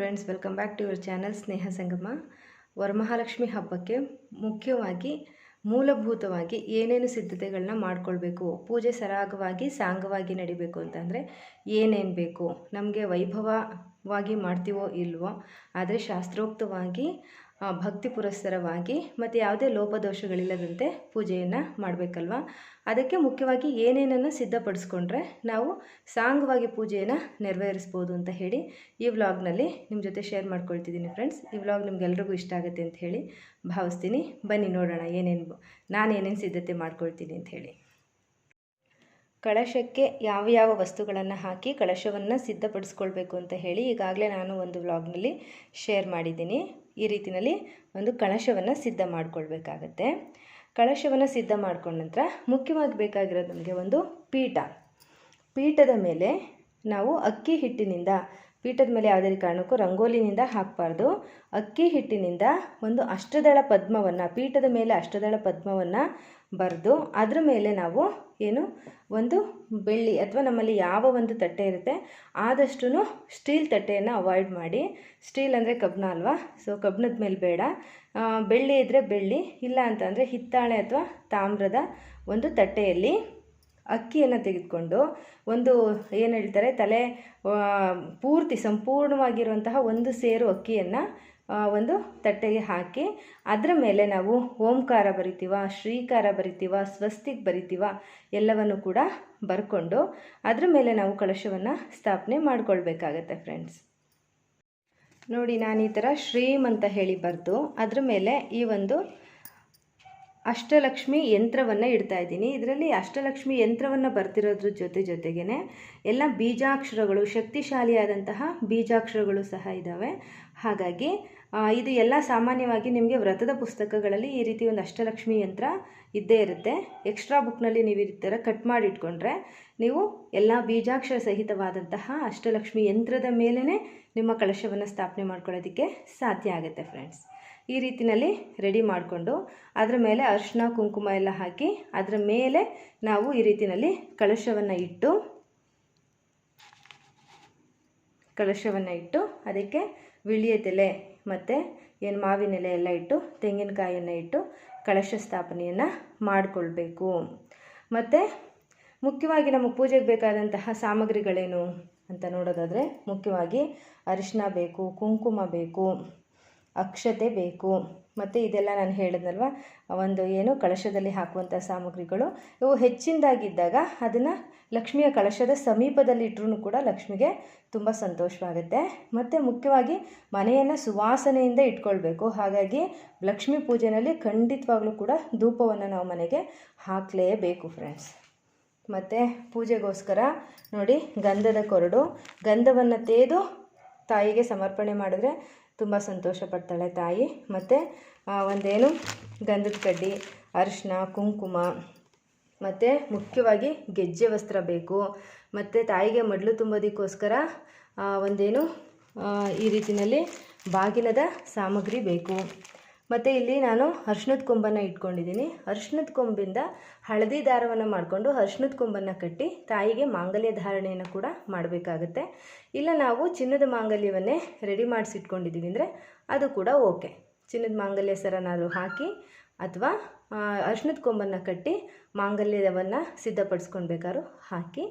Friends welcome back to your channel Sneha Sangama Varamahalakshmi ಹಬ್ಬಕ್ಕೆ ಮುಖ್ಯವಾಗಿ, ಮೂಲಭೂತವಾಗಿ ಏನೇನು ಸಿದ್ಧತೆಗಳನ್ನ ಮಾಡ್ಕೊಳ್ಬೇಕು, ಪೂಜೆ ಸರಾಗವಾಗಿ, ಸಾಂಗವಾಗಿ ನಡಿಬೇಕು ಅಂತಂದರೆ ಏನೇನು ಬೇಕು, ನಮಗೆ ವೈಭವವಾಗಿ ಮಾಡ್ತೀವೋ ಇಲ್ವೋ, ಆದರೆ ಶಾಸ್ತ್ರೋಕ್ತವಾಗಿ ಭಕ್ತಿ ಪುರಸ್ಸರವಾಗಿ ಮತ್ತು ಯಾವುದೇ ಲೋಪದೋಷಗಳಿಲ್ಲದಂತೆ ಪೂಜೆಯನ್ನು ಮಾಡಬೇಕಲ್ವ? ಅದಕ್ಕೆ ಮುಖ್ಯವಾಗಿ ಏನೇನನ್ನು ಸಿದ್ಧಪಡಿಸ್ಕೊಂಡ್ರೆ ನಾವು ಸಾಂಗವಾಗಿ ಪೂಜೆಯನ್ನು ನೆರವೇರಿಸ್ಬೋದು ಅಂತ ಹೇಳಿ ಈ ವ್ಲಾಗ್ನಲ್ಲಿ ನಿಮ್ಮ ಜೊತೆ ಶೇರ್ ಮಾಡ್ಕೊಳ್ತಿದ್ದೀನಿ ಫ್ರೆಂಡ್ಸ್ ಈ ವ್ಲಾಗ್ ನಿಮ್ಗೆಲ್ರಿಗೂ ಇಷ್ಟ ಆಗುತ್ತೆ ಅಂತ ಹೇಳಿ ಭಾವಿಸ್ತೀನಿ. ಬನ್ನಿ ನೋಡೋಣ ಏನೇನು ನಾನು ಏನೇನು ಸಿದ್ಧತೆ ಮಾಡ್ಕೊಳ್ತೀನಿ ಅಂತ ಹೇಳಿ. ಕಳಶಕ್ಕೆ ಯಾವ ಯಾವ ವಸ್ತುಗಳನ್ನು ಹಾಕಿ ಕಳಶವನ್ನು ಸಿದ್ಧಪಡಿಸ್ಕೊಳ್ಬೇಕು ಅಂತ ಹೇಳಿ ಈಗಾಗಲೇ ನಾನು ಒಂದು ವ್ಲಾಗ್ನಲ್ಲಿ ಶೇರ್ ಮಾಡಿದ್ದೀನಿ. ಈ ರೀತಿಯಲ್ಲಿ ಒಂದು ಕಳಶವನ್ನು ಸಿದ್ಧ ಮಾಡ್ಕೊಳ್ಬೇಕಾಗತ್ತೆ. ಕಳಶವನ್ನು ಸಿದ್ಧ ಮಾಡ್ಕೊಂಡ ನಂತರ ಮುಖ್ಯವಾಗಿ ಬೇಕಾಗಿರೋದು ನಮಗೆ ಒಂದು ಪೀಠ. ಪೀಠದ ಮೇಲೆ ನಾವು ಅಕ್ಕಿ ಹಿಟ್ಟಿನಿಂದ, ಪೀಠದ ಮೇಲೆ ಯಾವುದೇ ಕಾರಣಕ್ಕೂ ರಂಗೋಲಿನಿಂದ ಹಾಕಬಾರ್ದು. ಅಕ್ಕಿ ಹಿಟ್ಟಿನಿಂದ ಒಂದು ಅಷ್ಟದಳ ಪದ್ಮವನ್ನು, ಪೀಠದ ಮೇಲೆ ಅಷ್ಟದಳ ಪದ್ಮವನ್ನು ಬರೆದು ಅದರ ಮೇಲೆ ನಾವು ಏನು ಒಂದು ಬೆಳ್ಳಿ ಅಥವಾ ನಮ್ಮಲ್ಲಿ ಯಾವ ಒಂದು ತಟ್ಟೆ ಇರುತ್ತೆ ಆದಷ್ಟು ಸ್ಟೀಲ್ ತಟ್ಟೆಯನ್ನು ಅವಾಯ್ಡ್ ಮಾಡಿ. ಸ್ಟೀಲ್ ಅಂದರೆ ಕಬ್ಬಿಣ ಅಲ್ವಾ? ಸೊ ಕಬ್ಬಿಣದ ಮೇಲೆ ಬೇಡ. ಬೆಳ್ಳಿ ಇದ್ದರೆ ಬೆಳ್ಳಿ, ಇಲ್ಲ ಅಂತಂದರೆ ಹಿತ್ತಾಳೆ ಅಥವಾ ತಾಮ್ರದ ಒಂದು ತಟ್ಟೆಯಲ್ಲಿ ಅಕ್ಕಿಯನ್ನು ತೆಗೆದುಕೊಂಡು ಒಂದು ಏನು ಹೇಳ್ತಾರೆ, ತಲೆ ಪೂರ್ತಿ ಸಂಪೂರ್ಣವಾಗಿರುವಂತಹ ಒಂದು ಸೇರು ಅಕ್ಕಿಯನ್ನು ಒಂದು ತಟ್ಟೆಗೆ ಹಾಕಿ ಅದರ ಮೇಲೆ ನಾವು ಓಂಕಾರ ಬರಿತೀವ, ಶ್ರೀಕಾರ ಬರಿತೀವ, ಸ್ವಸ್ತಿಕ್ ಬರಿತೀವ ಎಲ್ಲವನ್ನು ಕೂಡ ಬರ್ಕೊಂಡು ಅದರ ಮೇಲೆ ನಾವು ಕಳಶವನ್ನು ಸ್ಥಾಪನೆ ಮಾಡ್ಕೊಳ್ಬೇಕಾಗತ್ತೆ ಫ್ರೆಂಡ್ಸ್ ನೋಡಿ ನಾನು ಈ ಥರ ಶ್ರೀಮ್ ಅಂತ ಹೇಳಿ ಬರೆದು ಅದರ ಮೇಲೆ ಈ ಒಂದು ಅಷ್ಟಲಕ್ಷ್ಮಿ ಯಂತ್ರವನ್ನು ಇಡ್ತಾ ಇದ್ದೀನಿ. ಇದರಲ್ಲಿ ಅಷ್ಟಲಕ್ಷ್ಮಿ ಯಂತ್ರವನ್ನು ಬರ್ತಿರೋದ್ರ ಜೊತೆ ಜೊತೆಗೇ ಎಲ್ಲ ಬೀಜಾಕ್ಷರಗಳು, ಶಕ್ತಿಶಾಲಿಯಾದಂತಹ ಬೀಜಾಕ್ಷರಗಳು ಸಹ ಇದ್ದಾವೆ ಹಾಗಾಗಿ ಇದು ಎಲ್ಲ ಸಾಮಾನ್ಯವಾಗಿ ನಿಮಗೆ ವ್ರತದ ಪುಸ್ತಕಗಳಲ್ಲಿ ಈ ರೀತಿ ಒಂದು ಅಷ್ಟಲಕ್ಷ್ಮಿ ಯಂತ್ರ ಇದ್ದೇ ಇರುತ್ತೆ. ಎಕ್ಸ್ಟ್ರಾ ಬುಕ್ನಲ್ಲಿ ನೀವು ಈ ಥರ ಕಟ್ ಮಾಡಿ ಇಟ್ಕೊಂಡ್ರೆ ನೀವು ಎಲ್ಲ ಬೀಜಾಕ್ಷರ ಸಹಿತವಾದಂತಹ ಅಷ್ಟಲಕ್ಷ್ಮಿ ಯಂತ್ರದ ಮೇಲೇ ನಿಮ್ಮ ಕಳಶವನ್ನು ಸ್ಥಾಪನೆ ಮಾಡ್ಕೊಳ್ಳೋದಕ್ಕೆ ಸಾಧ್ಯ ಆಗುತ್ತೆ ಫ್ರೆಂಡ್ಸ್ ಈ ರೀತಿಯಲ್ಲಿ ರೆಡಿ ಮಾಡಿಕೊಂಡು ಅದರ ಮೇಲೆ ಅರಿಶಿನ ಕುಂಕುಮ ಎಲ್ಲ ಹಾಕಿ ಅದರ ಮೇಲೆ ನಾವು ಈ ರೀತಿಯಲ್ಲಿ ಕಳಶವನ್ನು ಇಟ್ಟು ಕಳಶವನ್ನು ಇಟ್ಟು ಅದಕ್ಕೆ ವಿಳ್ಯದೆಲೆ ಮತ್ತು ಏನು ಮಾವಿನ ಎಲೆ ಎಲ್ಲ ಇಟ್ಟು, ತೆಂಗಿನಕಾಯನ್ನು ಇಟ್ಟು ಕಳಶ ಸ್ಥಾಪನೆಯನ್ನು ಮಾಡಿಕೊಳ್ಬೇಕು. ಮತ್ತು ಮುಖ್ಯವಾಗಿ ನಮಗೆ ಪೂಜೆಗೆ ಬೇಕಾದಂತಹ ಸಾಮಗ್ರಿಗಳೇನು ಅಂತ ನೋಡೋದಾದರೆ ಮುಖ್ಯವಾಗಿ ಅರಿಶಿನ ಬೇಕು, ಕುಂಕುಮ ಬೇಕು. ಅಕ್ಷತೆ ಬೇಕು. ಮತ್ತು ಇದೆಲ್ಲ ನಾನು ಹೇಳಿದ್ನಲ್ವ, ಒಂದು ಏನು ಕಳಶದಲ್ಲಿ ಹಾಕುವಂಥ ಸಾಮಗ್ರಿಗಳು. ಇವು ಹೆಚ್ಚಿನದಾಗಿದ್ದಾಗ ಅದನ್ನು ಲಕ್ಷ್ಮಿಯ ಕಳಶದ ಸಮೀಪದಲ್ಲಿ ಇಟ್ಟರೂ ಕೂಡ ಲಕ್ಷ್ಮಿಗೆ ತುಂಬ ಸಂತೋಷವಾಗುತ್ತೆ. ಮತ್ತು ಮುಖ್ಯವಾಗಿ ಮನೆಯನ್ನು ಸುವಾಸನೆಯಿಂದ ಇಟ್ಕೊಳ್ಬೇಕು. ಹಾಗಾಗಿ ಲಕ್ಷ್ಮಿ ಪೂಜೆಯಲ್ಲಿ ಖಂಡಿತವಾಗ್ಲೂ ಕೂಡ ಧೂಪವನ್ನು ನಾವು ಮನೆಗೆ ಹಾಕಲೇಬೇಕು ಫ್ರೆಂಡ್ಸ್ ಮತ್ತು ಪೂಜೆಗೋಸ್ಕರ ನೋಡಿ ಗಂಧದ ಕೊರಡು. ಗಂಧವನ್ನು ತೇದು ತಾಯಿಗೆ ಸಮರ್ಪಣೆ ಮಾಡಿದ್ರೆ ತುಂಬ ಸಂತೋಷ ಪಡ್ತಾಳೆ ತಾಯಿ. ಮತ್ತು ಒಂದೇನು? ಗಂಧದ ಕಡ್ಡಿ, ಅರಿಶಿನ, ಕುಂಕುಮ, ಮತ್ತು ಮುಖ್ಯವಾಗಿ ಗೆಜ್ಜೆ ವಸ್ತ್ರ ಬೇಕು. ಮತ್ತು ತಾಯಿಗೆ ಮಡ್ಲು ತುಂಬೋದಕ್ಕೋಸ್ಕರ ಒಂದೇನು? ಈ ರೀತಿಯಲ್ಲಿ ಬಾಗಿನದ ಸಾಮಗ್ರಿ ಬೇಕು. ಮತ್ತು ಇಲ್ಲಿ ನಾನು ಅರ್ಶಿನದ ಕೊಂಬನ್ನು ಇಟ್ಕೊಂಡಿದ್ದೀನಿ. ಅರ್ಶಿನದ ಕೊಂಬಿಂದ ಹಳದಿ ದಾರವನ್ನು ಮಾಡಿಕೊಂಡು ಅರ್ಶಿನದ ಕೊಂಬನ್ನು ಕಟ್ಟಿ ತಾಯಿಗೆ ಮಾಂಗಲ್ಯ ಧಾರಣೆಯನ್ನು ಕೂಡ ಮಾಡಬೇಕಾಗತ್ತೆ. ಇಲ್ಲ ನಾವು ಚಿನ್ನದ ಮಾಂಗಲ್ಯವನ್ನೇ ರೆಡಿ ಮಾಡಿಸಿಟ್ಕೊಂಡಿದ್ದೀವಿ ಅಂದರೆ ಅದು ಕೂಡ ಓಕೆ. ಚಿನ್ನದ ಮಾಂಗಲ್ಯ ಸರನಾದರೂ ಹಾಕಿ ಅಥವಾ ಅರ್ಶಿನದ ಕೊಂಬನ್ನು ಕಟ್ಟಿ ಮಾಂಗಲ್ಯವನ್ನು ಸಿದ್ಧಪಡಿಸ್ಕೊಳ್ಬೇಕಾದ್ರೂ ಹಾಕಿ,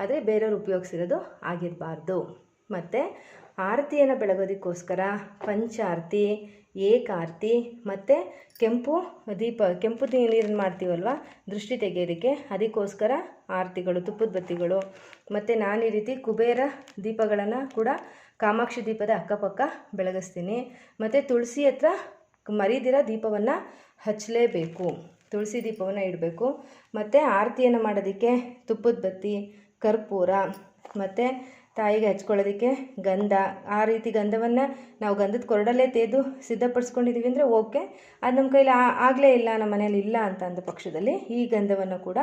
ಆದರೆ ಬೇರೆಯವ್ರು ಉಪಯೋಗಿಸಿರೋದು ಆಗಿರಬಾರ್ದು. ಮತ್ತು ಆರತಿಯನ್ನು ಬೆಳಗೋದಕ್ಕೋಸ್ಕರ, ಪಂಚಾರತಿ ಏಕಾರತಿ ಮತ್ತು ಕೆಂಪು ದೀಪ, ಕೆಂಪು ನೀರನ್ನು ಮಾಡ್ತೀವಲ್ವ? ದೃಷ್ಟಿ ತೆಗೆಯೋದಕ್ಕೆ. ಅದಕ್ಕೋಸ್ಕರ ಆರತಿಗಳು ತುಪ್ಪದ ಬತ್ತಿಗಳು ಮತ್ತು ನಾನು ಈ ರೀತಿ ಕುಬೇರ ದೀಪಗಳನ್ನು ಕೂಡ ಕಾಮಾಕ್ಷಿ ದೀಪದ ಅಕ್ಕಪಕ್ಕ ಬೆಳಗಿಸ್ತೀನಿ. ಮತ್ತು ತುಳಸಿ ಹತ್ರ ಮರಿದಿರ ದೀಪವನ್ನು ಹಚ್ಚಲೇಬೇಕು ತುಳಸಿ ದೀಪವನ್ನು ಇಡಬೇಕು. ಮತ್ತು ಆರತಿಯನ್ನು ಮಾಡೋದಕ್ಕೆ ತುಪ್ಪದ ಬತ್ತಿ ಕರ್ಪೂರ, ಮತ್ತು ತಾಯಿಗೆ ಹಚ್ಕೊಳ್ಳೋದಕ್ಕೆ ಗಂಧ, ಆ ರೀತಿ ಗಂಧವನ್ನು ನಾವು ಗಂಧದ ಕೊರಡಲ್ಲೇ ತೆಗೆದು ಸಿದ್ಧಪಡಿಸ್ಕೊಂಡಿದ್ದೀವಿ ಅಂದರೆ ಓಕೆ. ಅದು ನಮ್ಮ ಕೈಲಿ ಆಗಲೇ ಇಲ್ಲ, ನಮ್ಮ ಮನೇಲಿ ಇಲ್ಲ ಅಂತ ಅಂದ ಪಕ್ಷದಲ್ಲಿ ಈ ಗಂಧವನ್ನು ಕೂಡ,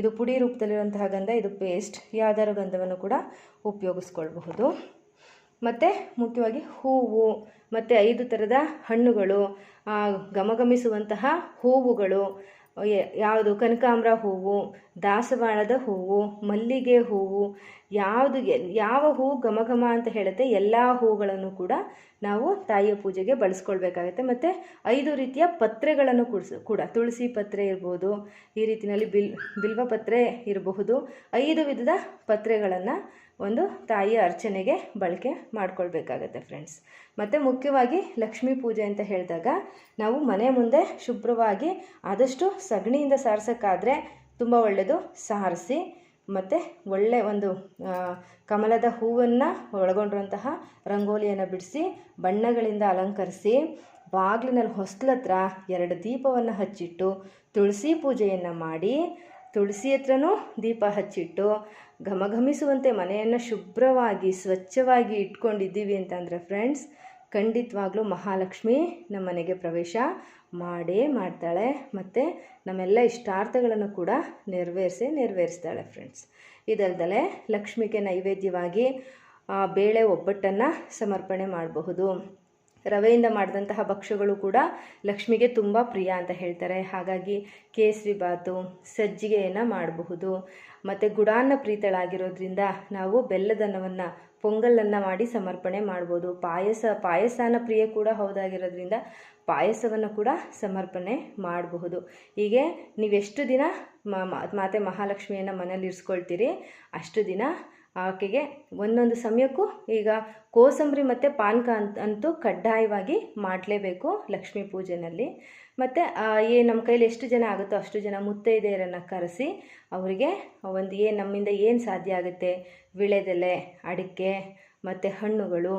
ಇದು ಪುಡಿ ರೂಪದಲ್ಲಿರುವಂತಹ ಗಂಧ, ಇದು ಪೇಸ್ಟ್ ಯಾವ್ದಾದ್ರು ಗಂಧವನ್ನು ಕೂಡ ಉಪಯೋಗಿಸ್ಕೊಳ್ಬಹುದು. ಮತ್ತು ಮುಖ್ಯವಾಗಿ ಹೂವು, ಮತ್ತು ಐದು ಥರದ ಹಣ್ಣುಗಳು ಗಮಗಮಿಸುವಂತಹ ಹೂವುಗಳು ಯಾವುದು ಕನಕಾಂಬರ ಹೂವು, ದಾಸವಾಳದ ಹೂವು, ಮಲ್ಲಿಗೆ ಹೂವು, ಯಾವುದು ಯಾವ ಹೂವು ಘಮ ಘಮ ಅಂತ ಹೇಳುತ್ತೆ, ಎಲ್ಲ ಹೂಗಳನ್ನು ಕೂಡ ನಾವು ತಾಯಿಯ ಪೂಜೆಗೆ ಬಳಸ್ಕೊಳ್ಬೇಕಾಗತ್ತೆ. ಮತ್ತು ಐದು ರೀತಿಯ ಪತ್ರೆಗಳನ್ನು ಕುಡಿಸ್, ಕೂಡ ತುಳಸಿ ಪತ್ರೆ ಇರ್ಬೋದು, ಈ ರೀತಿಯಲ್ಲಿ ಬಿಲ್, ಬಿಲ್ವ ಪತ್ರೆ ಇರಬಹುದು. ಐದು ವಿಧದ ಪತ್ರೆಗಳನ್ನು ಒಂದು ತಾಯಿಯ ಅರ್ಚನೆಗೆ ಬಳಕೆ ಮಾಡ್ಕೊಳ್ಬೇಕಾಗತ್ತೆ ಫ್ರೆಂಡ್ಸ್ ಮತ್ತು ಮುಖ್ಯವಾಗಿ ಲಕ್ಷ್ಮೀ ಪೂಜೆ ಅಂತ ಹೇಳಿದಾಗ ನಾವು ಮನೆ ಮುಂದೆ ಶುಭ್ರವಾಗಿ ಆದಷ್ಟು ಸಗಣಿಯಿಂದ ಸಾರಿಸೋಕ್ಕಾದರೆ ತುಂಬ ಒಳ್ಳೆಯದು ಸಾರಿಸಿ ಮತ್ತು ಒಳ್ಳೆ ಒಂದು ಕಮಲದ ಹೂವನ್ನು ಒಳಗೊಂಡಿರುವಂತಹ ರಂಗೋಲಿಯನ್ನು ಬಿಡಿಸಿ ಬಣ್ಣಗಳಿಂದ ಅಲಂಕರಿಸಿ ಬಾಗಿಲಿನಲ್ಲಿ ಹೊಸ್ಲತ್ರ ಎರಡು ದೀಪವನ್ನು ಹಚ್ಚಿಟ್ಟು ತುಳಸಿ ಪೂಜೆಯನ್ನು ಮಾಡಿ ತುಳಸಿ ಹತ್ರನೂ ದೀಪ ಹಚ್ಚಿಟ್ಟು ಘಮಘಮಿಸುವಂತೆ ಮನೆಯನ್ನು ಶುಭ್ರವಾಗಿ, ಸ್ವಚ್ಛವಾಗಿ ಇಟ್ಕೊಂಡಿದ್ದೀವಿ ಅಂತಂದರೆ ಫ್ರೆಂಡ್ಸ್ ಖಂಡಿತವಾಗ್ಲೂ ಮಹಾಲಕ್ಷ್ಮಿ ನಮ್ಮ ಮನೆಗೆ ಪ್ರವೇಶ ಮಾಡೇ ಮಾಡ್ತಾಳೆ ಮತ್ತು ನಮ್ಮೆಲ್ಲ ಇಷ್ಟಾರ್ಥಗಳನ್ನು ಕೂಡ ನೆರವೇರಿಸಿ ನೆರವೇರಿಸ್ತಾಳೆ ಫ್ರೆಂಡ್ಸ್ ಇದಲ್ದಲೆ ಲಕ್ಷ್ಮಿಗೆ ನೈವೇದ್ಯವಾಗಿ ಬೇಳೆ ಒಬ್ಬಟ್ಟನ್ನು ಸಮರ್ಪಣೆ ಮಾಡಬಹುದು. ರವೆಯಿಂದ ಮಾಡಿದಂತಹ ಭಕ್ಷ್ಯಗಳು ಕೂಡ ಲಕ್ಷ್ಮಿಗೆ ತುಂಬ ಪ್ರಿಯ ಅಂತ ಹೇಳ್ತಾರೆ. ಹಾಗಾಗಿ ಕೇಸರಿ ಬಾತು, ಸಜ್ಜಿಗೆಯನ್ನು ಮಾಡಬಹುದು. ಮತ್ತು ಗುಡಾನ್ನ ಪ್ರೀತಳಾಗಿರೋದ್ರಿಂದ ನಾವು ಬೆಲ್ಲದನ್ನವನ್ನು ಪೊಂಗಲನ್ನು ಮಾಡಿ ಸಮರ್ಪಣೆ ಮಾಡ್ಬೋದು. ಪಾಯಸ, ಪಾಯಸನ ಪ್ರಿಯ ಕೂಡ ಹೌದಾಗಿರೋದ್ರಿಂದ ಪಾಯಸವನ್ನು ಕೂಡ ಸಮರ್ಪಣೆ ಮಾಡಬಹುದು. ಹೀಗೆ ನೀವೆಷ್ಟು ದಿನ ಮಾತೆ ಮಹಾಲಕ್ಷ್ಮಿಯನ್ನು ಮನೇಲಿ ಇರಿಸ್ಕೊಳ್ತೀರಿ ಅಷ್ಟು ದಿನ ಆಕೆಗೆ ಒಂದೊಂದು ಸಮಯಕ್ಕೂ ಈಗ ಕೋಸಂಬರಿ ಮತ್ತು ಪಾನಕ ಅಂತ ಅಂತೂ ಕಡ್ಡಾಯವಾಗಿ ಮಾಡಲೇಬೇಕು ಲಕ್ಷ್ಮೀ ಪೂಜೆನಲ್ಲಿ. ಮತ್ತು ಏ ನಮ್ಮ ಕೈಲಿ ಎಷ್ಟು ಜನ ಆಗುತ್ತೋ ಅಷ್ಟು ಜನ ಮುತ್ತೈದೆಯರನ್ನು ಕರೆಸಿ ಅವರಿಗೆ ಒಂದು ಏನು ನಮ್ಮಿಂದ ಏನು ಸಾಧ್ಯ ಆಗುತ್ತೆ? ವಿಳೆದೆಲೆ, ಅಡಿಕೆ, ಮತ್ತು ಹಣ್ಣುಗಳು,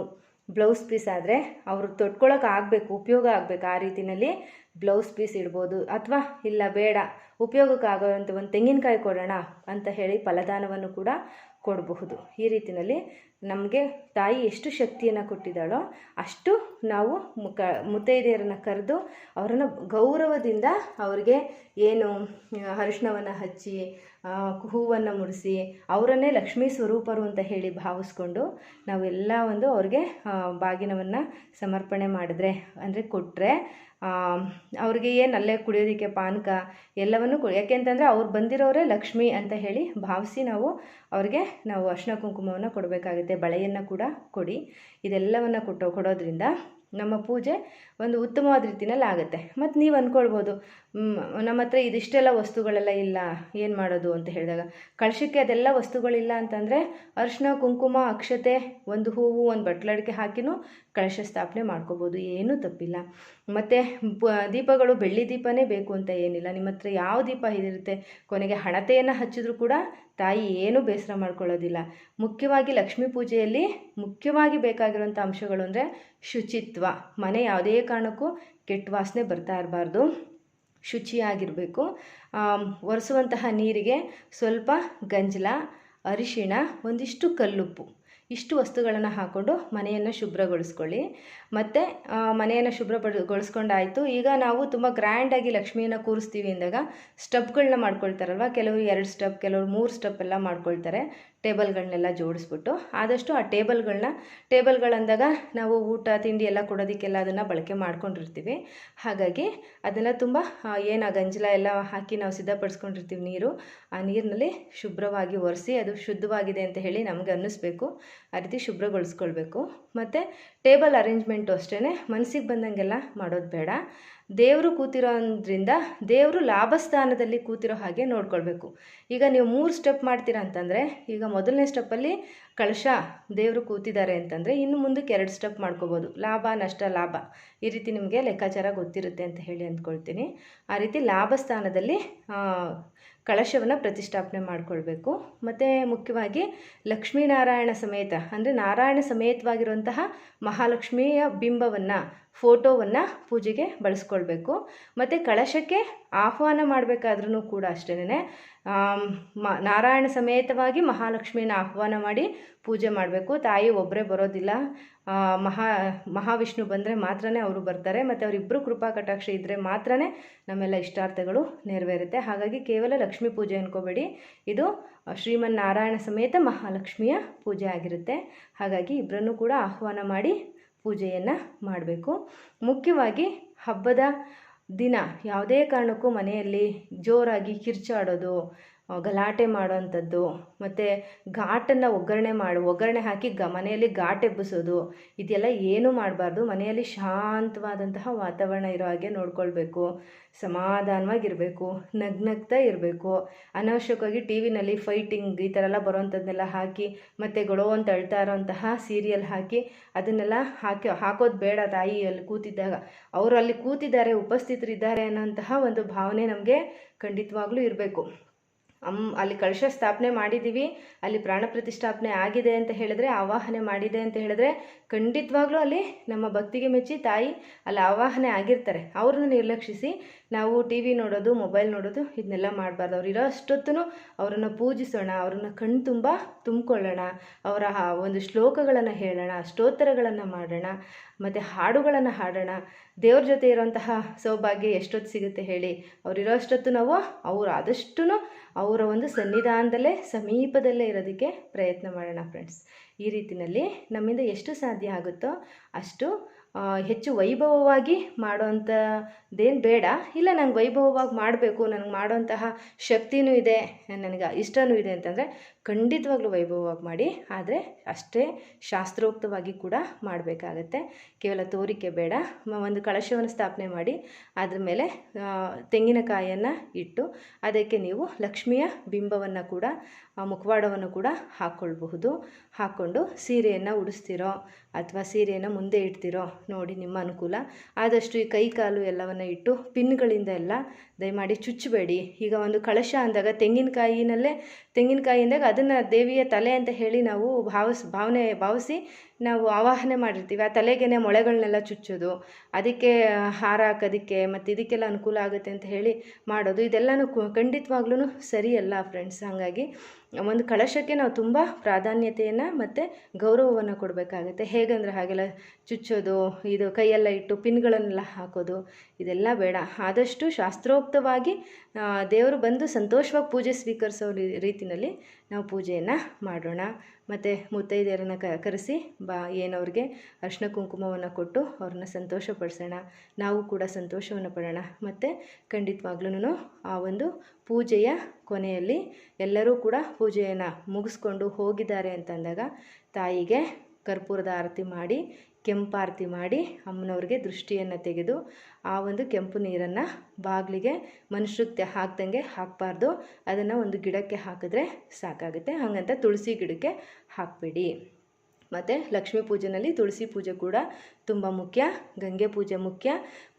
ಬ್ಲೌಸ್ ಪೀಸ್ ಆದರೆ ಅವರು ತೊಟ್ಕೊಳ್ಳೋಕೆ ಆಗಬೇಕು, ಉಪಯೋಗ ಆಗಬೇಕು. ಆ ರೀತಿಯಲ್ಲಿ ಬ್ಲೌಸ್ ಪೀಸ್ ಇಡ್ಬೋದು. ಅಥವಾ, ಇಲ್ಲ, ಬೇಡ ಉಪಯೋಗಕ್ಕೆ ಅಂತ ಒಂದು ತೆಂಗಿನಕಾಯಿ ಕೊಡೋಣ ಅಂತ ಹೇಳಿ ಫಲದಾನವನ್ನು ಕೂಡ ಕೊಡಬಹುದು. ಈ ರೀತಿಯಲ್ಲಿ ನಮಗೆ ತಾಯಿ ಎಷ್ಟು ಶಕ್ತಿಯನ್ನು ಕೊಟ್ಟಿದ್ದಾಳೋ ಅಷ್ಟು ನಾವು ಕ ಮುತ್ತೈದೆಯರನ್ನು ಕರೆದು ಅವರನ್ನು ಗೌರವದಿಂದ ಅವ್ರಿಗೆ ಏನು, ಅರಿಶಿಣವನ್ನು ಹಚ್ಚಿ ಹೂವನ್ನು ಮುಡಿಸಿ ಅವರನ್ನೇ ಲಕ್ಷ್ಮೀ ಸ್ವರೂಪರು ಅಂತ ಹೇಳಿ ಭಾವಿಸ್ಕೊಂಡು ನಾವೆಲ್ಲ ಒಂದು ಅವ್ರಿಗೆ ಬಾಗಿನವನ್ನು ಸಮರ್ಪಣೆ ಮಾಡಿದ್ರೆ, ಅಂದರೆ ಕೊಟ್ಟರೆ ಅವ್ರಿಗೆ ಏನು ಅಲ್ಲೇ ಕುಡಿಯೋದಕ್ಕೆ ಪಾನಕ ಎಲ್ಲವನ್ನು ಕೊ ಯಾಕೆಂತಂದರೆ ಅವ್ರು ಬಂದಿರೋರೇ ಲಕ್ಷ್ಮಿ ಅಂತ ಹೇಳಿ ಭಾವಿಸಿ ನಾವು ಅವ್ರಿಗೆ ನಾವು ಅರ್ಶಿನ ಕುಂಕುಮವನ್ನು ಕೊಡಬೇಕಾಗುತ್ತೆ. ಬಳೆಯನ್ನು ಕೂಡ ಕೊಡಿ. ಇದೆಲ್ಲವನ್ನು ಕೊಟ್ಟು ಕೊಡೋದ್ರಿಂದ ನಮ್ಮ ಪೂಜೆ ಒಂದು ಉತ್ತಮವಾದ ರೀತಿಯಲ್ಲಿ ಆಗುತ್ತೆ. ಮತ್ತು ನೀವು ಅಂದ್ಕೊಳ್ಬೋದು ನಮ್ಮ ಹತ್ರ ಇದಿಷ್ಟೆಲ್ಲ ವಸ್ತುಗಳೆಲ್ಲ ಇಲ್ಲ, ಏನು ಮಾಡೋದು? ಅಂತ ಹೇಳಿದಾಗ, ಕಳಶಕ್ಕೆ ಅದೆಲ್ಲ ವಸ್ತುಗಳಿಲ್ಲ ಅಂತಂದರೆ ಅರಿಶಿನ ಕುಂಕುಮ, ಅಕ್ಷತೆ, ಒಂದು ಹೂವು, ಒಂದು ಬಟ್ಲಡಿಕೆ ಹಾಕಿನೂ ಕಳಶ ಸ್ಥಾಪನೆ ಮಾಡ್ಕೋಬೋದು. ಏನೂ ತಪ್ಪಿಲ್ಲ. ಮತ್ತು ದೀಪಗಳು ಬೆಳ್ಳಿ ದೀಪನೇ ಬೇಕು ಅಂತ ಏನಿಲ್ಲ. ನಿಮ್ಮ ಹತ್ರ ಯಾವ ದೀಪ ಇದಿರುತ್ತೆ ಕೊನೆಗೆ ಹಣತೆಯನ್ನು ಹಚ್ಚಿದ್ರೂ ಕೂಡ ತಾಯಿ ಏನೂ ಬೇಸರ ಮಾಡ್ಕೊಳ್ಳೋದಿಲ್ಲ. ಮುಖ್ಯವಾಗಿ ಲಕ್ಷ್ಮೀ ಪೂಜೆಯಲ್ಲಿ ಮುಖ್ಯವಾಗಿ ಬೇಕಾಗಿರುವಂಥ ಅಂಶಗಳು ಅಂದರೆ ಶುಚಿತ್ವ. ಮನೆ ಯಾವುದೇ ಕಾರಣಕ್ಕೂ ಕೆಟ್ಟ ವಾಸನೆ ಬರ್ತಾ ಇರಬಾರ್ದು. ಶುಚಿಯಾಗಿರಬೇಕು. ಒರೆಸುವಂತಹ ನೀರಿಗೆ ಸ್ವಲ್ಪ ಗಂಜಲ, ಅರಿಶಿಣ, ಒಂದಿಷ್ಟು ಕಲ್ಲುಪ್ಪು. ಇಷ್ಟು ವಸ್ತುಗಳನ್ನು ಹಾಕ್ಕೊಂಡು ಮನೆಯನ್ನು ಶುಭ್ರಗೊಳಿಸ್ಕೊಳ್ಳಿ. ಮತ್ತು ಮನೆಯನ್ನು ಶುಭ್ರಗೊಳಿಸ್ಕೊಂಡಾಯಿತು. ಈಗ ನಾವು ತುಂಬ ಗ್ರ್ಯಾಂಡಾಗಿ ಲಕ್ಷ್ಮಿಯನ್ನು ಕೂರಿಸ್ತೀವಿ ಅಂದಾಗ ಸ್ಟಬ್ಗಳನ್ನ ಮಾಡ್ಕೊಳ್ತಾರಲ್ವ? ಕೆಲವರು ಎರಡು ಸ್ಟೆಪ್ ಕೆಲವರು ಮೂರು ಸ್ಟೆಪ್ ಎಲ್ಲ ಮಾಡ್ಕೊಳ್ತಾರೆ. ಟೇಬಲ್ಗಳನ್ನೆಲ್ಲ ಜೋಡಿಸ್ಬಿಟ್ಟು ಆದಷ್ಟು ಆ ಟೇಬಲ್ಗಳನ್ನ ಟೇಬಲ್ಗಳಂದಾಗ ನಾವು ಊಟ, ತಿಂಡಿ ಎಲ್ಲ ಕೊಡೋದಕ್ಕೆಲ್ಲ ಅದನ್ನು ಬಳಕೆ ಮಾಡ್ಕೊಂಡಿರ್ತೀವಿ. ಹಾಗಾಗಿ ಅದನ್ನು ತುಂಬ ಏನು ಗಂಜಲ ಎಲ್ಲ ಹಾಕಿ ನಾವು ಸಿದ್ಧಪಡಿಸ್ಕೊಂಡಿರ್ತೀವಿ ನೀರು, ಆ ನೀರಿನಲ್ಲಿ ಶುಭ್ರವಾಗಿ ಒರೆಸಿ ಅದು ಶುದ್ಧವಾಗಿದೆ ಅಂತ ಹೇಳಿ ನಮಗೆ ಅನ್ನಿಸ್ಬೇಕು. ಆ ರೀತಿ ಶುಭ್ರಗೊಳಿಸ್ಕೊಳ್ಬೇಕು. ಮತ್ತು ಟೇಬಲ್ ಅರೇಂಜ್ಮೆಂಟು ಅಷ್ಟೇ ಮನಸ್ಸಿಗೆ ಬಂದಂಗೆಲ್ಲ ಮಾಡೋದು ಬೇಡ. ದೇವರು ಕೂತಿರೋದ್ರಿಂದ ದೇವರು ಲಾಭಸ್ಥಾನದಲ್ಲಿ ಕೂತಿರೋ ಹಾಗೆ ನೋಡ್ಕೊಳ್ಬೇಕು. ಈಗ ನೀವು ಮೂರು ಸ್ಟೆಪ್ ಮಾಡ್ತೀರಾ ಅಂತಂದರೆ, ಈಗ ಮೊದಲನೇ ಸ್ಟೆಪ್ಪಲ್ಲಿ ಕಳಶ ದೇವರು ಕೂತಿದ್ದಾರೆ ಅಂತಂದರೆ ಇನ್ನು ಮುಂದಕ್ಕೆ ಎರಡು ಸ್ಟೆಪ್ ಮಾಡ್ಕೋಬೋದು. ಲಾಭ, ನಷ್ಟ, ಲಾಭ. ಈ ರೀತಿ ನಿಮಗೆ ಲೆಕ್ಕಾಚಾರ ಗೊತ್ತಿರುತ್ತೆ ಅಂತ ಹೇಳಿ ಅಂದ್ಕೊಳ್ತೀನಿ. ಆ ರೀತಿ ಲಾಭಸ್ಥಾನದಲ್ಲಿ ಕಳಶವನ್ನು ಪ್ರತಿಷ್ಠಾಪನೆ ಮಾಡಿಕೊಳ್ಬೇಕು. ಮತ್ತು ಮುಖ್ಯವಾಗಿ ಲಕ್ಷ್ಮೀನಾರಾಯಣ ಸಮೇತ, ಅಂದರೆ ನಾರಾಯಣ ಸಮೇತವಾಗಿರುವಂತಹ ಮಹಾಲಕ್ಷ್ಮಿಯ ಬಿಂಬವನ್ನು ಫೋಟೋವನ್ನು ಪೂಜೆಗೆ ಬಳಸ್ಕೊಳ್ಬೇಕು. ಮತ್ತು ಕಳಶಕ್ಕೆ ಆಹ್ವಾನ ಮಾಡಬೇಕಾದ್ರೂ ಕೂಡ ಅಷ್ಟೇ ಮ, ನಾರಾಯಣ ಸಮೇತವಾಗಿ ಮಹಾಲಕ್ಷ್ಮಿಯನ್ನು ಆಹ್ವಾನ ಮಾಡಿ ಪೂಜೆ ಮಾಡಬೇಕು. ತಾಯಿ ಒಬ್ಬರೇ ಬರೋದಿಲ್ಲ. ಮಹಾ, ಮಹಾವಿಷ್ಣು ಬಂದರೆ ಮಾತ್ರನೇ ಅವರು ಬರ್ತಾರೆ. ಮತ್ತು ಅವರಿಬ್ಬರು ಕೃಪಾ ಕಟಾಕ್ಷ ಇದ್ದರೆ ಮಾತ್ರನೇ ನಮ್ಮೆಲ್ಲ ಇಷ್ಟಾರ್ಥಗಳು ನೆರವೇರುತ್ತೆ. ಹಾಗಾಗಿ ಕೇವಲ ಲಕ್ಷ್ಮೀ ಪೂಜೆ ಅನ್ಕೋಬೇಡಿ. ಇದು ಶ್ರೀಮನ್ನಾರಾಯಣ ಸಮೇತ ಮಹಾಲಕ್ಷ್ಮಿಯ ಪೂಜೆ ಆಗಿರುತ್ತೆ. ಹಾಗಾಗಿ ಇಬ್ಬರನ್ನು ಕೂಡ ಆಹ್ವಾನ ಮಾಡಿ ಪೂಜೆಯನ್ನು ಮಾಡಬೇಕು. ಮುಖ್ಯವಾಗಿ ಹಬ್ಬದ ದಿನ ಯಾವುದೇ ಕಾರಣಕ್ಕೂ ಮನೆಯಲ್ಲಿ ಜೋರಾಗಿ ಕಿರ್ಚಾಡೋದು ಗಲಾಟೆ ಮಾಡುವಂಥದ್ದು, ಮತ್ತು ಘಾಟನ್ನು ಒಗ್ಗರಣೆ ಮಾಡು, ಒಗ್ಗರಣೆ ಹಾಕಿ ಗ, ಮನೆಯಲ್ಲಿ ಘಾಟ್ ಎಬ್ಬಿಸೋದು, ಇದೆಲ್ಲ ಏನೂ ಮಾಡಬಾರ್ದು. ಮನೆಯಲ್ಲಿ ಶಾಂತವಾದಂತಹ ವಾತಾವರಣ ಇರೋ ಹಾಗೆ ನೋಡ್ಕೊಳ್ಬೇಕು. ಸಮಾಧಾನವಾಗಿರಬೇಕು, ನಗ್ನಗ್ತಾ ಇರಬೇಕು. ಅನಾವಶ್ಯಕವಾಗಿ ಟಿ ವಿನಲ್ಲಿ ಫೈಟಿಂಗ್ ಈ ಥರ ಎಲ್ಲ ಬರೋವಂಥದ್ದನ್ನೆಲ್ಲ ಹಾಕಿ, ಮತ್ತು ಗೊಳೋ ಅಂತ ಅಳ್ತಾ ಇರೋವಂತಹ ಸೀರಿಯಲ್ ಹಾಕಿ, ಅದನ್ನೆಲ್ಲ ಹಾಕಿ, ಹಾಕೋದು ಬೇಡ ತಾಯಿ ಅಲ್ಲಿ ಕೂತಿದ್ದಾಗ. ಅವರು ಅಲ್ಲಿ ಕೂತಿದ್ದಾರೆ, ಉಪಸ್ಥಿತರಿದ್ದಾರೆ ಅನ್ನೋಂತಹ ಒಂದು ಭಾವನೆ ನಮಗೆ ಖಂಡಿತವಾಗ್ಲೂ ಇರಬೇಕು. ಅಮ್, ಅಲ್ಲಿ ಕಳಶ ಸ್ಥಾಪನೆ ಮಾಡಿದ್ದೀವಿ ಅಲ್ಲಿ ಪ್ರಾಣ ಪ್ರತಿಷ್ಠಾಪನೆ ಆಗಿದೆ ಅಂತ ಹೇಳಿದ್ರೆ, ಆವಾಹನೆ ಮಾಡಿದೆ ಅಂತ ಹೇಳಿದ್ರೆ, ಖಂಡಿತವಾಗ್ಲೂ ಅಲ್ಲಿ ನಮ್ಮ ಭಕ್ತಿಗೆ ಮೆಚ್ಚಿ ತಾಯಿ ಅಲ್ಲಿ ಆವಾಹನೆ ಆಗಿರ್ತಾರೆ. ಅವ್ರನ್ನ ನಿರ್ಲಕ್ಷಿಸಿ ನಾವು ಟಿ ವಿ ನೋಡೋದು, ಮೊಬೈಲ್ ನೋಡೋದು, ಇದನ್ನೆಲ್ಲ ಮಾಡಬಾರ್ದು. ಅವ್ರು ಇರೋ ಅಷ್ಟೊತ್ತೂ ಅವರನ್ನು ಪೂಜಿಸೋಣ, ಅವ್ರನ್ನ ಕಣ್ಣು ತುಂಬ ತುಂಬಿಕೊಳ್ಳೋಣ, ಅವರ ಒಂದು ಶ್ಲೋಕಗಳನ್ನು ಹೇಳೋಣ, ಸ್ತೋತ್ರಗಳನ್ನು ಮಾಡೋಣ, ಮತ್ತು ಹಾಡುಗಳನ್ನು ಹಾಡೋಣ. ದೇವ್ರ ಜೊತೆ ಇರೋಂತಹ ಸೌಭಾಗ್ಯ ಎಷ್ಟೊತ್ತು ಸಿಗುತ್ತೆ ಹೇಳಿ. ಅವ್ರಿರೋ ಅಷ್ಟೊತ್ತು ನಾವು, ಅವ್ರು ಆದಷ್ಟು ಅವರ ಒಂದು ಸನ್ನಿಧಾನದಲ್ಲೇ, ಸಮೀಪದಲ್ಲೇ ಇರೋದಕ್ಕೆ ಪ್ರಯತ್ನ ಮಾಡೋಣ ಫ್ರೆಂಡ್ಸ್ ಈ ರೀತಿಯಲ್ಲಿ ನಮ್ಮಿಂದ ಎಷ್ಟು ಸಾಧ್ಯ ಆಗುತ್ತೋ ಅಷ್ಟು ಹೆಚ್ಚು ವೈಭವವಾಗಿ ಮಾಡೋವಂಥದ್ದೇನು ಬೇಡ. ಇಲ್ಲ, ನಂಗೆ ವೈಭವವಾಗಿ ಮಾಡಬೇಕು ನನಗೆ ಮಾಡೋಂತಹ ಶಕ್ತಿನೂ ಇದೆ, ನನಗೆ ಇಷ್ಟವೂ ಇದೆ ಅಂತಂದರೆ ಖಂಡಿತವಾಗ್ಲೂ ವೈಭವವಾಗಿ ಮಾಡಿ, ಆದರೆ ಅಷ್ಟೇ ಶಾಸ್ತ್ರೋಕ್ತವಾಗಿ ಕೂಡ ಮಾಡಬೇಕಾಗತ್ತೆ. ಕೇವಲ ತೋರಿಕೆ ಬೇಡ. ಒಂದು ಕಳಶವನ್ನು ಸ್ಥಾಪನೆ ಮಾಡಿ, ಅದ್ರ ಮೇಲೆ ತೆಂಗಿನಕಾಯಿಯನ್ನು ಇಟ್ಟು, ಅದಕ್ಕೆ ನೀವು ಲಕ್ಷ್ಮಿಯ ಬಿಂಬವನ್ನು ಕೂಡ ಮುಖವಾಡವನ್ನು ಕೂಡ ಹಾಕ್ಕೊಳ್ಬಹುದು ಹಾಕ್ಕೊಂಡು ಸೀರೆಯನ್ನು ಉಡಿಸ್ತಿರೋ ಅಥವಾ ಸೀರೆಯನ್ನು ಮುಂದೆ ಇಡ್ತಿರೋ ನೋಡಿ ನಿಮ್ಮ ಅನುಕೂಲ. ಆದಷ್ಟು ಈ ಕೈ, ಕಾಲು ಎಲ್ಲವನ್ನು ಇಟ್ಟು, ಪಿನ್ಗಳಿಂದ ಎಲ್ಲ ದಯಮಾಡಿ ಚುಚ್ಚಬೇಡಿ. ಈಗ ಒಂದು ಕಳಶ ಅಂದಾಗ ತೆಂಗಿನಕಾಯಿನಲ್ಲೇ, ತೆಂಗಿನಕಾಯಿಯಿಂದಾಗ ಅದನ್ನು ದೇವಿಯ ತಲೆ ಅಂತ ಹೇಳಿ ನಾವು ಭಾವಿಸ್, ಭಾವನೆ ಭಾವಿಸಿ ನಾವು ಆವಾಹನೆ ಮಾಡಿರ್ತೀವಿ, ಆ ತಲೆಗೇನೆ ಮೊಳೆಗಳನ್ನೆಲ್ಲ ಚುಚ್ಚೋದು, ಅದಕ್ಕೆ ಹಾರ ಹಾಕೋದಕ್ಕೆ ಮತ್ತು ಇದಕ್ಕೆಲ್ಲ ಅನುಕೂಲ ಆಗುತ್ತೆ ಅಂತ ಹೇಳಿ ಮಾಡೋದು. ಇದೆಲ್ಲನೂ ಖಂಡಿತವಾಗ್ಲೂ ಸರಿಯಲ್ಲ ಫ್ರೆಂಡ್ಸ್ ಹಾಗಾಗಿ ಒಂದು ಕಳಶಕ್ಕೆ ನಾವು ತುಂಬ ಪ್ರಾಧಾನ್ಯತೆಯನ್ನು ಮತ್ತು ಗೌರವವನ್ನು ಕೊಡಬೇಕಾಗುತ್ತೆ. ಹೇಗಂದ್ರೆ ಹಾಗೆಲ್ಲ ಚುಚ್ಚೋದು, ಇದು ಕೈಯೆಲ್ಲ ಇಟ್ಟು ಪಿನ್ಗಳನ್ನೆಲ್ಲ ಹಾಕೋದು, ಇದೆಲ್ಲ ಬೇಡ. ಆದಷ್ಟು ಶಾಸ್ತ್ರೋಕ್ತವಾಗಿ ದೇವರು ಬಂದು ಸಂತೋಷವಾಗಿ ಪೂಜೆ ಸ್ವೀಕರಿಸೋ ರೀತಿಯಲ್ಲಿ ನಾವು ಪೂಜೆಯನ್ನು ಮಾಡೋಣ. ಮತ್ತು ಮುತ್ತೈದೆಯರನ್ನು ಕರೆಸಿ ಬಾ, ಏನವ್ರಿಗೆ ಅರ್ಶಿನ ಕುಂಕುಮವನ್ನು ಕೊಟ್ಟು ಅವ್ರನ್ನ ಸಂತೋಷಪಡಿಸೋಣ. ನಾವು ಕೂಡ ಸಂತೋಷವನ್ನು ಪಡೋಣ. ಮತ್ತು ಖಂಡಿತವಾಗ್ಲೂ ಆ ಒಂದು ಪೂಜೆಯ ಕೊನೆಯಲ್ಲಿ ಎಲ್ಲರೂ ಕೂಡ ಪೂಜೆಯನ್ನು ಮುಗಿಸ್ಕೊಂಡು ಹೋಗಿದ್ದಾರೆ ಅಂತಂದಾಗ ತಾಯಿಗೆ ಕರ್ಪೂರದ ಆರತಿ ಮಾಡಿ ಕೆಂಪಾರತಿ ಮಾಡಿ ಅಮ್ಮನವ್ರಿಗೆ ದೃಷ್ಟಿಯನ್ನು ತೆಗೆದು ಆ ಒಂದು ಕೆಂಪು ನೀರನ್ನು ಬಾಗಿಲಿಗೆ ಮನುಷ್ಯಕ್ಕೆ ಹಾಕ್ದಂಗೆ ಹಾಕಬಾರ್ದು. ಅದನ್ನು ಒಂದು ಗಿಡಕ್ಕೆ ಹಾಕಿದ್ರೆ ಸಾಕಾಗುತ್ತೆ. ಹಾಗಂತ ತುಳಸಿ ಗಿಡಕ್ಕೆ ಹಾಕಬೇಡಿ. ಮತ್ತು ಲಕ್ಷ್ಮೀ ಪೂಜೆಯಲ್ಲಿ ತುಳಸಿ ಪೂಜೆ ಕೂಡ ತುಂಬ ಮುಖ್ಯ, ಗಂಗೆ ಪೂಜೆ ಮುಖ್ಯ,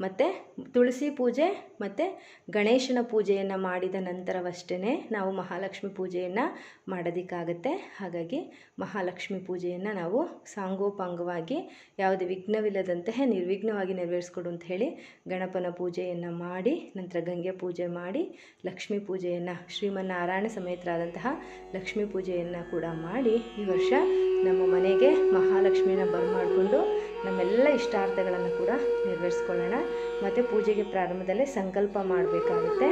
ಮತ್ತು ತುಳಸಿ ಪೂಜೆ, ಮತ್ತು ಗಣೇಶನ ಪೂಜೆಯನ್ನು ಮಾಡಿದ ನಂತರವಷ್ಟೇ ನಾವು ಮಹಾಲಕ್ಷ್ಮಿ ಪೂಜೆಯನ್ನು ಮಾಡೋದಕ್ಕಾಗತ್ತೆ. ಹಾಗಾಗಿ ಮಹಾಲಕ್ಷ್ಮಿ ಪೂಜೆಯನ್ನು ನಾವು ಸಾಂಗೋಪಾಂಗವಾಗಿ, ಯಾವುದೇ ವಿಘ್ನವಿಲ್ಲದಂತೆ ನಿರ್ವಿಘ್ನವಾಗಿ ನೆರವೇರಿಸ್ಕೊಡು ಅಂತ ಹೇಳಿ ಗಣಪನ ಪೂಜೆಯನ್ನು ಮಾಡಿ, ನಂತರ ಗಂಗೆ ಪೂಜೆ ಮಾಡಿ, ಲಕ್ಷ್ಮೀ ಪೂಜೆಯನ್ನು, ಶ್ರೀಮನ್ನಾರಾಯಣ ಸಮೇತರಾದಂತಹ ಲಕ್ಷ್ಮೀ ಪೂಜೆಯನ್ನು ಕೂಡ ಮಾಡಿ ಈ ವರ್ಷ ನಮ್ಮ ಮನೆಗೆ ಮಹಾಲಕ್ಷ್ಮಿನ ಬರಮಾಡಿಕೊಂಡು ನಮ್ಮೆಲ್ಲ ಇಷ್ಟಾರ್ಥಗಳನ್ನು ಕೂಡ ನೆರವೇರಿಸ್ಕೊಳ್ಳೋಣ. ಮತ್ತು ಪೂಜೆಗೆ ಪ್ರಾರಂಭದಲ್ಲೇ ಸಂಕಲ್ಪ ಮಾಡಬೇಕಾಗುತ್ತೆ.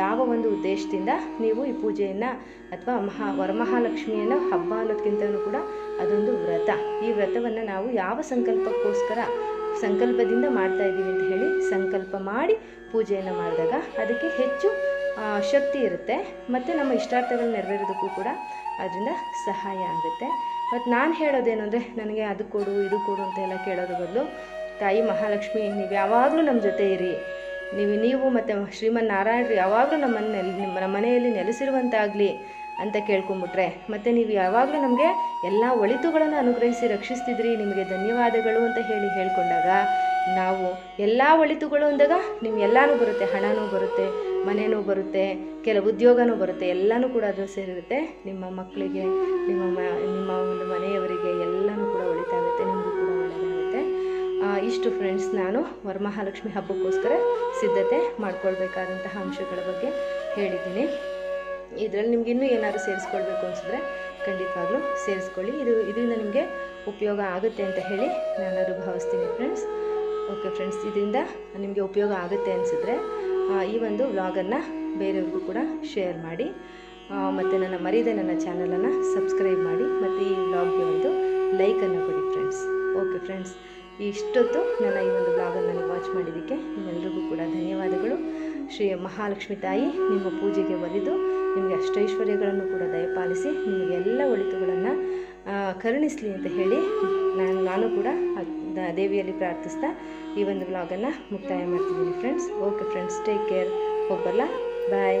ಯಾವ ಒಂದು ಉದ್ದೇಶದಿಂದ ನೀವು ಈ ಪೂಜೆಯನ್ನು ಅಥವಾ ಮಹಾ ವರಮಹಾಲಕ್ಷ್ಮಿಯನ್ನು ಹಬ್ಬ ಅನ್ನೋದಕ್ಕಿಂತಲೂ ಕೂಡ ಅದೊಂದು ವ್ರತ. ಈ ವ್ರತವನ್ನು ನಾವು ಯಾವ ಸಂಕಲ್ಪಕ್ಕೋಸ್ಕರ ಸಂಕಲ್ಪದಿಂದ ಮಾಡ್ತಾ ಇದ್ದೀವಿ ಅಂತ ಹೇಳಿ ಸಂಕಲ್ಪ ಮಾಡಿ ಪೂಜೆಯನ್ನು ಮಾಡಿದಾಗ ಅದಕ್ಕೆ ಹೆಚ್ಚು ಶಕ್ತಿ ಇರುತ್ತೆ. ಮತ್ತು ನಮ್ಮ ಇಷ್ಟಾರ್ಥಗಳು ನೆರವೇರೋದಕ್ಕೂ ಕೂಡ ಅದರಿಂದ ಸಹಾಯ ಆಗುತ್ತೆ. ಮತ್ತು ನಾನು ಹೇಳೋದೇನು ಅಂದರೆ ನನಗೆ ಅದು ಕೊಡು, ಇದು ಕೊಡು ಅಂತ ಎಲ್ಲ ಕೇಳೋದ್ರ ಬದಲು, ತಾಯಿ ಮಹಾಲಕ್ಷ್ಮಿ, ನೀವು ಯಾವಾಗಲೂ ನಮ್ಮ ಜೊತೆ ಇರಿ. ನೀವು ನೀವು ಮತ್ತು ಶ್ರೀಮನ್ ನಾರಾಯಣರು ಯಾವಾಗಲೂ ನಮ್ಮನ್ನು ನೆಲ್, ನಿಮ್ಮ ನಮ್ಮ ಮನೆಯಲ್ಲಿ ನೆಲೆಸಿರುವಂತಾಗಲಿ ಅಂತ ಕೇಳ್ಕೊಂಬಿಟ್ರೆ, ಮತ್ತು ನೀವು ಯಾವಾಗಲೂ ನಮಗೆ ಎಲ್ಲ ಒಳಿತುಗಳನ್ನು ಅನುಗ್ರಹಿಸಿ ರಕ್ಷಿಸ್ತಿದ್ರಿ, ನಿಮಗೆ ಧನ್ಯವಾದಗಳು ಅಂತ ಹೇಳಿ ಹೇಳ್ಕೊಂಡಾಗ ನಾವು ಎಲ್ಲ ಒಳಿತುಗಳು ಅಂದಾಗ ನಿಮ್ಗೆ ಎಲ್ಲನೂ ಬರುತ್ತೆ, ಹಣನೂ ಬರುತ್ತೆ. ಮನೆನೂ ಬರುತ್ತೆ, ಕೆಲವು ಉದ್ಯೋಗನೂ ಬರುತ್ತೆ, ಎಲ್ಲನೂ ಕೂಡ ಅದು ಸೇರಿರುತ್ತೆ. ನಿಮ್ಮ ಮಕ್ಕಳಿಗೆ, ನಿಮ್ಮ ಮ, ನಿಮ್ಮ ಒಂದು ಮನೆಯವರಿಗೆ ಎಲ್ಲನೂ ಕೂಡ ಒಳಿತಾಗುತ್ತೆ ನಿಮಗೂ ಕೂಡ ಒಳ್ಳೆಯದಾಗುತ್ತೆ ಇಷ್ಟು ಫ್ರೆಂಡ್ಸ್ ನಾನು ವರಮಹಾಲಕ್ಷ್ಮಿ ಹಬ್ಬಕ್ಕೋಸ್ಕರ ಸಿದ್ಧತೆ ಮಾಡ್ಕೊಳ್ಬೇಕಾದಂತಹ ಅಂಶಗಳ ಬಗ್ಗೆ ಹೇಳಿದ್ದೀನಿ. ಇದರಲ್ಲಿ ನಿಮ್ಗೆ ಇನ್ನೂ ಏನಾದರೂ ಸೇರಿಸ್ಕೊಳ್ಬೇಕು ಅನಿಸಿದ್ರೆ ಖಂಡಿತವಾಗ್ಲೂ ಸೇರಿಸ್ಕೊಳ್ಳಿ. ಇದು, ಇದರಿಂದ ನಿಮಗೆ ಉಪಯೋಗ ಆಗುತ್ತೆ ಅಂತ ಹೇಳಿ ನಾನು ಅದು ಭಾವಿಸ್ತೀನಿ ಫ್ರೆಂಡ್ಸ್ ಓಕೆ ಫ್ರೆಂಡ್ಸ್ ಇದರಿಂದ ನಿಮಗೆ ಉಪಯೋಗ ಆಗುತ್ತೆ ಅನಿಸಿದ್ರೆ ಈ ಒಂದು ವ್ಲಾಗನ್ನು ಬೇರೆಯವ್ರಿಗೂ ಕೂಡ ಶೇರ್ ಮಾಡಿ. ಮತ್ತು ನನ್ನ ಮರೀದೆ ನನ್ನ ಚಾನಲನ್ನು ಸಬ್ಸ್ಕ್ರೈಬ್ ಮಾಡಿ. ಮತ್ತು ಈ ವ್ಲಾಗ್ಗೆ ಒಂದು ಲೈಕನ್ನು ಕೊಡಿ ಫ್ರೆಂಡ್ಸ್ ಓಕೆ ಫ್ರೆಂಡ್ಸ್ ಇಷ್ಟೊತ್ತು ನನ್ನ ಈ ಒಂದು ಬ್ಲಾಗನ್ನು ನೀವು ವಾಚ್ ಮಾಡಿದ್ದಕ್ಕೆ ನಿಮ್ಮೆಲ್ಲರಿಗೂ ಕೂಡ ಧನ್ಯವಾದಗಳು. ಶ್ರೀ ಮಹಾಲಕ್ಷ್ಮಿ ತಾಯಿ ನಿಮ್ಮ ಪೂಜೆಗೆ ಒಲಿದು ನಿಮಗೆ ಅಷ್ಟೈಶ್ವರ್ಯಗಳನ್ನು ಕೂಡ ದಯಪಾಲಿಸಿ ನಿಮಗೆಲ್ಲ ಒಳಿತುಗಳನ್ನು ಕರುಣಿಸಲಿ ಅಂತ ಹೇಳಿ ನಾನು ನಾನು ಕೂಡ ದೇವಿಯಲ್ಲಿ ಪ್ರಾರ್ಥಿಸ್ತಾ ಈ ಒಂದು ವ್ಲಾಗನ್ನು ಮುಕ್ತಾಯ ಮಾಡ್ತಿದ್ದೀನಿ friends okay friends take care ಹೋಗಲ್ಲ ಬಾಯ್